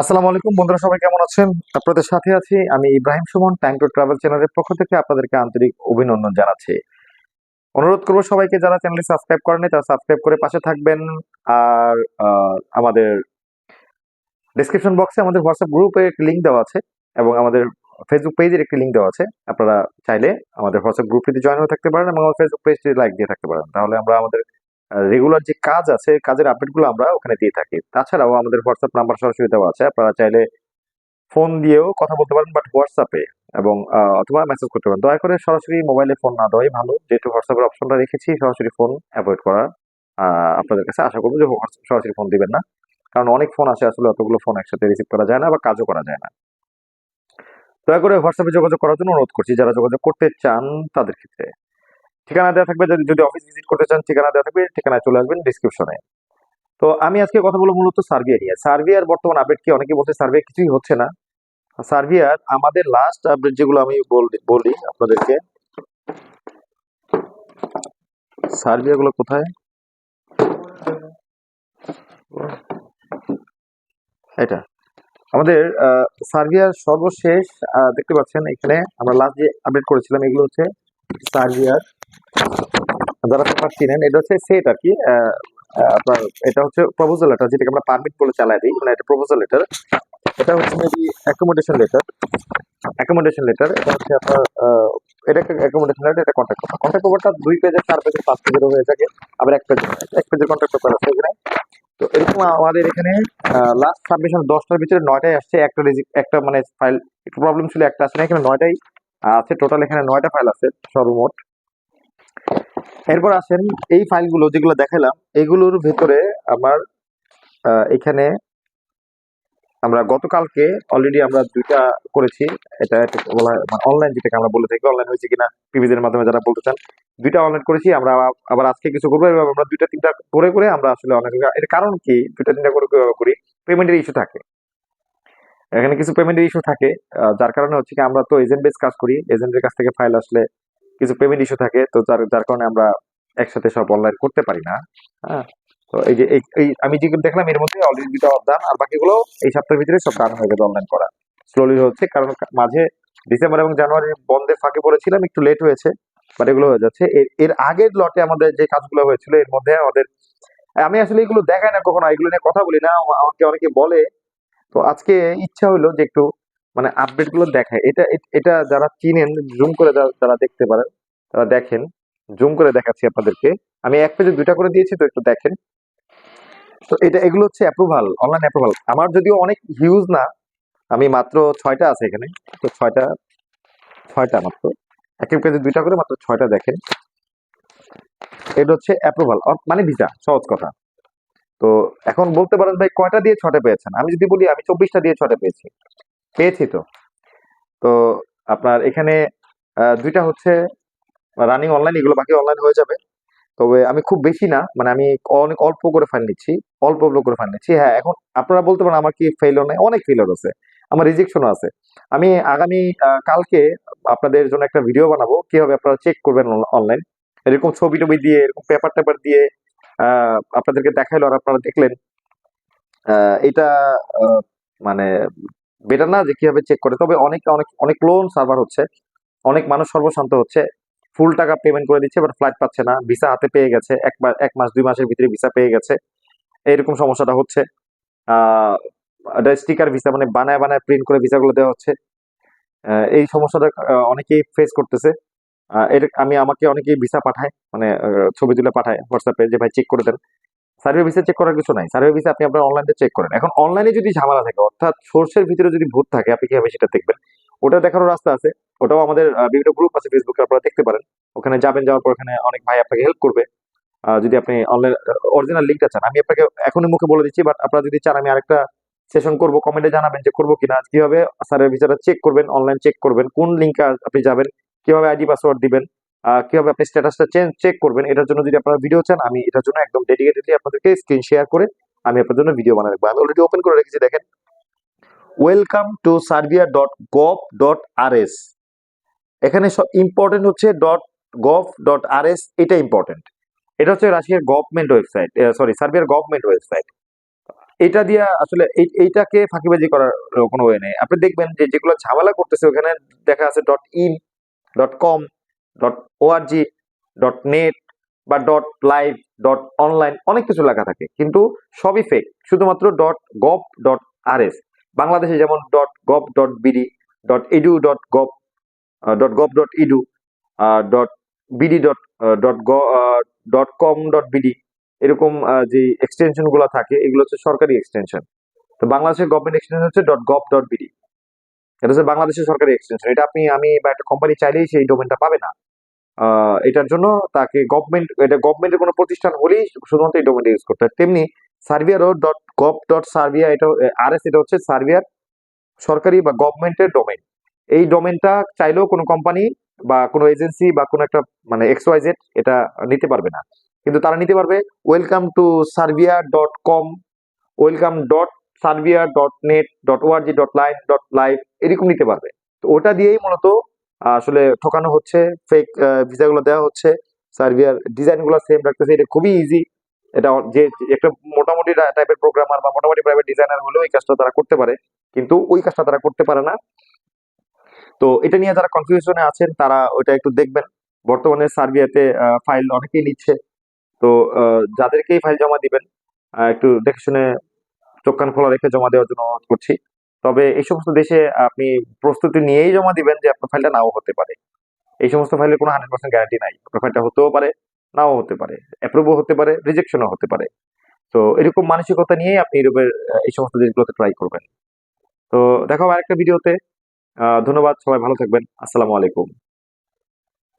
আসসালামু আলাইকুম, বন্ধুরা সবাই কেমন আছেন? আপনাদের সাথে আছি আমি Ibrahim Sumon time to travel চ্যানেলের পক্ষ থেকে আপনাদেরকে আন্তরিক অভিনন্দন জানাচ্ছি। অনুরোধ করব সবাইকে যারা চ্যানেলটি সাবস্ক্রাইব করেনি তারা সাবস্ক্রাইব করে পাশে থাকবেন। আর আমাদের ডিসক্রিপশন বক্সে আমাদের হোয়াটসঅ্যাপ গ্রুপে একটি লিঙ্ক দেওয়া আছে এবং আমাদের ফেসবুক পেজের একটি লিঙ্ক দেওয়া আছে। আপনারা চাইলে আমাদের হোয়াটসঅ্যাপ গ্রুপটিতে জয়েন হয়ে থাকতে পারেন এবং আমাদের ফেসবুক পেজটি লাইক দিয়ে থাকতে পারেন। তাহলে আমরা আমাদের রেগুলার যে কাজ আছে কাজের আপডেটগুলো আমরা ওখানে দিয়ে থাকি। তাছাড়াও আমাদের হোয়াটসঅ্যাপ নাম্বার সরাসরি দেওয়া আছে। আপনারা চাইলে ফোন দিয়েও কথা বলতে পারেন বাট হোয়াটসঅ্যাপে এবং অথবা মেসেজ করতে পারেন। দয়া করে সরাসরি মোবাইলে ফোন না দেওয়াই ভালো। যেহেতু হোয়াটসঅ্যাপের অপশনটা রেখেছি সরাসরি ফোন অ্যাভয়েড আহ, আপনাদের কাছে আশা করব যে হোয়াটস- সরাসরি ফোন দিবেন না। কারণ অনেক ফোন আসে আসলে অতগুলো ফোন একসাথে রিসিভ করা যায় না বা কাজও করা যায় না। দয়া করে হোয়াটসঅ্যাপে যোগাযোগ করার জন্য অনুরোধ করছি যারা যোগাযোগ করতে চান তাদের ক্ষেত্রে। ঠিকানা দেওয়া থাকবে যদি অফিস ভিজিট করতে চান ঠিকানা দেওয়া থাকবে ঠিকানায় চলে আসবেন ডিসক্রিপশনে তো আমি আজকে কথা বলব মূলত সার্বিয়া নিয়ে। সার্বিয়ার বর্তমান আপডেট কি? অনেকে বলছে সার্বিয়া কিছুই হচ্ছে না। সার্বিয়ার আমাদের লাস্ট আপডেট যেগুলো আমি বল- আপনাদেরকে। সার্বিয়া গুলো কোথায়? এটা। আমাদের আহ, সার্বিয়ার সর্বশেষ দেখতে পাচ্ছেন এখানে আমরা লাস্ট যে আপডেট করেছিলাম এগুলো হচ্ছে সার্বিয়ার যারা পেপার চিনেন, এটা হচ্ছে সেট আর কি আপনার এটা হচ্ছে প্রপোজাল লেটার যেটাকে আমরা পারমিট বলে চালাই দিই মানে এটা প্রপোজাল লেটার এটা হচ্ছে maybe accommodation letter accommodation letter এটা হচ্ছে আপনার এটা অ্যাকোমোডেশন লেটার এটা কন্ট্যাক্ট পেপার কন্ট্যাক্ট পেপারটা দুই পেজের চার পেজের পাঁচ পেজের হয়ে থাকে, আবার এক পেজের এক পেজের কন্ট্যাক্ট পেপার আছে এখানে। তো এরকম আমাদের এখানে লাস্ট সাবমিশন দশটার ভিতরে নয়টাই আসছে, একটা রেজি- একটা মানে ফাইল একটু প্রবলেম ছিল, একটা আসছে না এখানে নয়টাই আছে টোটাল এখানে নয়টা ফাইল আছে, সর্বমোট। এরপর আসেন এই ফাইলগুলো যেগুলো দেখালাম, এগুলোর ভেতরে আমার এখানে আমরা গতকালকে অলরেডি আমরা দুইটা করেছি। এটা বলা মানে অনলাইন যেটাকে আমরা বলে থাকি অনলাইন হয়েছে কিনা পিভিদের মাধ্যমে যারা বলতে চান, দুইটা অনলাইন করেছি। আমরা আবার- আজকে কিছু করব এবং আমরা দুইটা, তিনটা করে করে আমরা আসলে অনেক এর কারণ কি? দুইটা, তিনটা করে করে, করি পেমেন্টের ইস্যু থাকে। এখানে কিছু পেমেন্টের ইস্যু থাকে যার কারণে হচ্ছে কি আমরা তো এজেন্ট বেস কাজ করি। এজেন্টের কাছ থেকে ফাইল আসলে কিছু পেমেন্ট ইস্যু থাকে, তো যার যার কারণে আমরা একসাথে সব অনলাইন করতে পারি না। হ্যাঁ? তো এই যে, এই- আমি যেগুলো দেখলাম, এর মধ্যে অলরেডি দুটো ডান আর বাকিগুলো এই সপ্তাহের ভিতরে সব ডান হয়ে গেছে অনলাইন করা। স্লোলি হচ্ছে, কারণ মাঝে ডিসেম্বর এবং জানুয়ারির বন্ধে ফাঁকে পড়েছিলাম, একটু লেট হয়েছে বাট এগুলো হয়ে যাচ্ছে। এর- আগের লটে আমাদের যে কাজগুলো হয়েছিল, এর মধ্যে আমাদের, আমি আসলে এগুলো দেখাই না কখনো, এগুলো নিয়ে কথা বলি না, আমাকে অনেকে বলে। তো আজকে ইচ্ছা হইল যে একটু মানে আপডেটগুলো দেখায়। এটা এটা যারা চিনেন জুম করে যারা দেখতে পারেন, তারা দেখেন। জুম করে দেখাচ্ছি আপনাদেরকে। আমি এক পেজে দুইটা করে দিয়েছি, তো একটু দেখেন। তো এটা, এগুলো হচ্ছে অ্যাপ্রুভাল অনলাইন অ্যাপ্রুভাল আমার যদিও অনেক হিউজ না, আমি মাত্র ছয়টা আছে এখানে। তো ছয়টা ছয়টা মাত্র। এক এক পেজে দুইটা করে মাত্র ছয়টা দেখেন। এটা হচ্ছে অ্যাপ্রুভাল মানে ভিসা সহজ কথা। তো এখন বলতে পারেন ভাই, কয়টা দিয়ে ছটা পেয়েছেন? আমি যদি বলি, আমি চব্বিশটা দিয়ে ছটা পেয়েছি। পেয়েছি তো। তো আপনার এখানে দুইটা হচ্ছে রানিং অনলাইন এগুলো বাকি অনলাইন হয়ে যাবে। তবে আমি খুব বেশি না মানে আমি অনেক অল্প করে ফাইল নিচ্ছি, অল্প অল্প করে ফাইল নিচ্ছি। হ্যাঁ এখন আপনারা বলতে পারেন আমার কি ফেইলর নেই, অনেক ফেইলর আছে, আমার রিজেকশনও আছে। আমি আগামী কালকে আপনাদের জন্য একটা ভিডিও বানাবো, কীভাবে আপনারা চেক করবেন অনলাইন এরকম ছবি টবি দিয়ে, এরকম পেপার টেপার দিয়ে আপনাদেরকে দেখাইলো আর আপনারা দেখলেন। এটা মানে বেটার না যে কীভাবে চেক করে। তবে অনেক অনেক অনেক লোন সার্ভার হচ্ছে, অনেক মানুষ সর্বশান্ত হচ্ছে ফুল টাকা পেমেন্ট করে দিচ্ছে বাট ফ্লাইট পাচ্ছে না ভিসা হাতে পেয়ে গেছে, এক এক মাস, দুই মাসের ভিতরে ভিসা পেয়ে গেছে। এইরকম সমস্যাটা হচ্ছে। স্টিকার ভিসা মানে বানায় বানায় প্রিন্ট করে ভিসাগুলো দেওয়া হচ্ছে। এই সমস্যাটা অনেকেই ফেস করতেছে। এটা, আমি, আমাকে অনেকেই ভিসা পাঠায় মানে ছবি তুলে পাঠায় হোয়াটসঅ্যাপে যে, ভাই চেক করে দেন। সার্ভে ভিসা চেক করার কিছু নাই। সার্ভে ভিসা আপনি আপনার অনলাইনে চেক করেন। এখন অনলাইনে যদি ঝামেলা থাকে, অর্থাৎ সোর্সের ভিতরে যদি ভূত থাকে, আপনি কীভাবে সেটা দেখবেন? ওটা দেখারও রাস্তা আছে। ওটাও আমাদের বিভিন্ন গ্রুপ আছে ফেসবুকে আপনারা দেখতে পারেন। ওখানে যাবেন, যাওয়ার পর ওখানে অনেক ভাই আপনাকে হেল্প করবে। যদি আপনি অনলাইন অরিজিনাল লিঙ্কটা চান। আমি আপনাকে এখনই মুখে বলে দিচ্ছি বাট আপনারা যদি চান আমি আরেকটা সেশন করব কমেন্টে জানাবেন যে করব কিনা। কীভাবে সার্ভে ভিসাটা চেক করবেন অনলাইন চেক করবেন, কোন লিঙ্কে আপনি যাবেন, কীভাবে আইডি পাসওয়ার্ড দিবেন কীভাবে আপনি স্ট্যাটাসটা চেঞ্জ চেক করবেন, এটার জন্য যদি আপনারা ভিডিও চান, আমি এটার জন্য একদম ডেডিকেটেডলি আপনাদেরকে স্ক্রিন শেয়ার করে আমি আপনার জন্য ভিডিও বানিয়ে রাখব। আমি অলরেডি ওপেন করে রেখেছি, দেখেন। Welcome to Serbia dot gov dot R S এখানে সব ইম্পর্টেন্ট হচ্ছে dot gov dot R S এটা ইম্পর্টেন্ট এটা হচ্ছে রাশিয়ার গভর্নমেন্ট ওয়েবসাইট সরি সার্বিয়ার গভর্নমেন্ট ওয়েবসাইট এটা দিয়ে আসলে এই- এইটাকে ফাঁকিবাজি করার কোনো ওয়ে নেই। আপনি দেখবেন যে যেগুলো ঝামেলা করতেছে, ওখানে দেখা আছে dot in dot com dot ORG dot net বা ডট লাইভ ডট অনলাইন অনেক কিছু লেখা থাকে। কিন্তু সবই ফেক শুধুমাত্র dot gov dot R S বাংলাদেশে যেমন dot gov dot BD dot edu dot gov dot gov dot edu dot BD dot dot গ ডট কম ডট বিডি এরকম যে এক্সটেনশনগুলো থাকে, এগুলো হচ্ছে সরকারি এক্সটেনশন তো বাংলাদেশের গভর্নমেন্ট এক্সটেনশন হচ্ছে ডট গভ ডট বিডি এটা হচ্ছে বাংলাদেশের সরকারি এক্সটেনশন এটা আপনি, আমি বা একটা কোম্পানি চাইলেই সেই ডোমেনটা পাবে না। এটার জন্য তাকে গভর্নমেন্ট এটা গভর্নমেন্টের কোনো প্রতিষ্ঠান হলেই শুধুমাত্র এই ডোমেনটা ইউজ করতে হয়। তেমনি সার্ভিয়ারও ডট গভ ডট সার্ভিয়া এটা আর এস এটা হচ্ছে সার্ভিয়ার সরকারি বা গভর্নমেন্টের ডোমেন এই ডোমেনটা চাইলেও কোনো কোম্পানি বা কোনো এজেন্সি বা কোনো একটা মানে এক্স ওয়াই জেড এটা নিতে পারবে না। কিন্তু তারা নিতে পারবে। Welcome to Serbia dot com welcome dot Serbia dot net dot ORG dot line dot live এরকম নিতে পারবে। তো ওটা দিয়েই মূলত আসলে ঠকানো হচ্ছে ফেক ভিসাগুলো দেওয়া হচ্ছে, সার্ভিয়ার ডিজাইনগুলো সেম রাখতেছে, এটা খুবই ইজি এটা যে একটা মোটামুটি টাইপের প্রোগ্রামার বা মোটামুটি প্রাইভেট ডিজাইনার হলেও এই কাজটা তারা করতে পারে, কিন্তু ওই কাজটা তারা করতে পারে না। তো এটা নিয়ে যারা কনফিউশনে আছেন, তারা ওইটা একটু দেখবেন। বর্তমানে সার্বিয়াতে ফাইল অনেকেই নিচ্ছে। তো যাদেরকেই ফাইল জমা দিবেন একটু দেখে শুনে চোখ কান খোলা রেখে জমা দেওয়ার জন্য অনুরোধ করছি। তবে এই সমস্ত দেশে আপনি প্রস্তুতি নিয়েই জমা দিবেন যে আপনার ফাইলটা নাও হতে পারে। এই সমস্ত ফাইলের কোনো হান্ড্রেড পার্সেন্ট গ্যারান্টি নাই। আপনার ফাইলটা হতেও পারে, নাও হতে পারে। অ্যাপ্রুভও হতে পারে রিজেকশনও হতে পারে। তো এরকম মানসিকতা নিয়েই আপনি ইউরোপের এই সমস্ত দেশগুলোতে ট্রাই করবেন। তো দেখা আরেকটা ভিডিওতে ধন্যবাদ, সবাই ভালো থাকবেন। আসসালামু আলাইকুম।